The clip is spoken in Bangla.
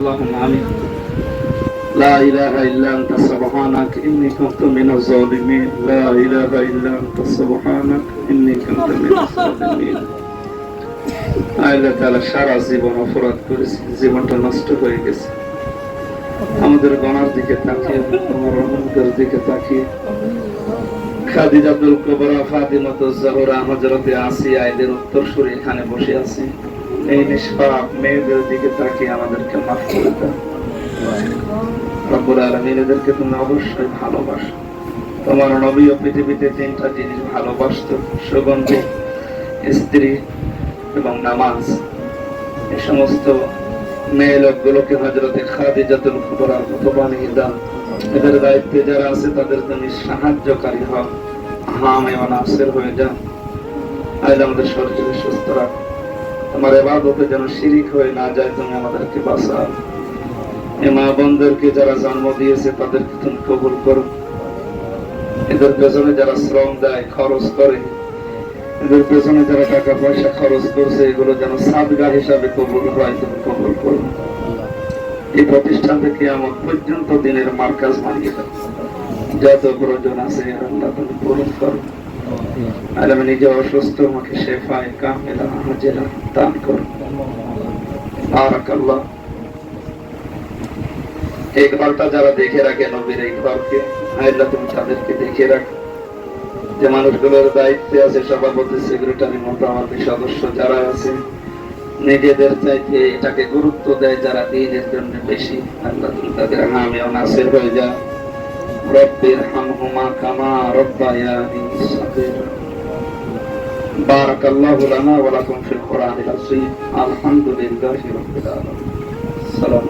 اللهم آمين لا إله إلا أنت سبحانك إني كنت من الظالمين لا إله إلا أنت سبحانك إني كنت من الظالمين আল্লাহ তাআলা সারা জীবন অপরাধ করেছি জীবনটা নষ্ট হয়ে গেছে আমাদের গণার দিকে তাকিয়ে তোমার রহমতের দিকে তাকিয়ে খাদিজাতুল কুবরা, ফাতিমাতু জাহরা, হযরতে আসিয়া এদের উত্তরসূরি এখানে বসে আছি। এই নিষ্পাপ মেয়েদের দিকে তাকিয়ে আমাদেরকে মাফ করে দাও। রব্বুল আলামিন এদেরকে তুমি অবশ্যই ভালোবাসো। তোমার নবী ও পৃথিবীতে তিনটা জিনিস ভালোবাসতো, সুগন্ধি, স্ত্রী এবং নামাজ। এই সমস্ত মেয়ে লোকগুলোকে কুবরার মতো বানিয়ে দাও। এদের দায়িত্বে যারা আছে, তাদের তুমি সাহায্যকারী হও। হামে হয়ে যাও। আজ আমাদের সুস্থ রাখো। তোমার এবাদতে যেন শিরিক হয়ে না যায়, তুমি আমাদেরকে বাঁচাও। এ মা বোনদেরকে যারা জন্ম দিয়েছে, তাদেরকে তুমি কবুল করো। এদের পেছনে যারা শ্রম দেয়, খরচ করে এদের পেছনে যারা টাকা পয়সা খরচ করছে, এগুলো যেন সাদগা হিসাবে কবুল হয়, তুমি কবুল করো। এই প্রতিষ্ঠান থেকে আমার পর্যন্ত দিনের মার্কাজ বানিয়ে দাও। যত প্রয়োজন আছে আল্লাহ তুমি পূরণ করো। আর আমি নিজে অসুস্থ, আমাকে শেফায় কামেলা হাজেরা দান করো। বারাকাল্লাহ। এই ঘরটা যারা দেখে রাখে নবীর এই ঘরকে, আল্লাহ তুমি তাদেরকে দেখে রাখো। যে মানুষগুলোর দায়িত্বে আছে সভাপতি সেক্রেটারি মতো আমাদের সদস্য যারা আছে নিজেদের চাইতে এটাকে গুরুত্ব দেয় যারা দিনের জন্য বেশি আল্লাহ তুমি তাদের হামে অনাসের হয়ে যা রব্বির হামহুমা কামা রব্বায়ানি সাগীরা بارك الله لنا ولكم في القرآن العظيم الحمد لله رب العالمين السلام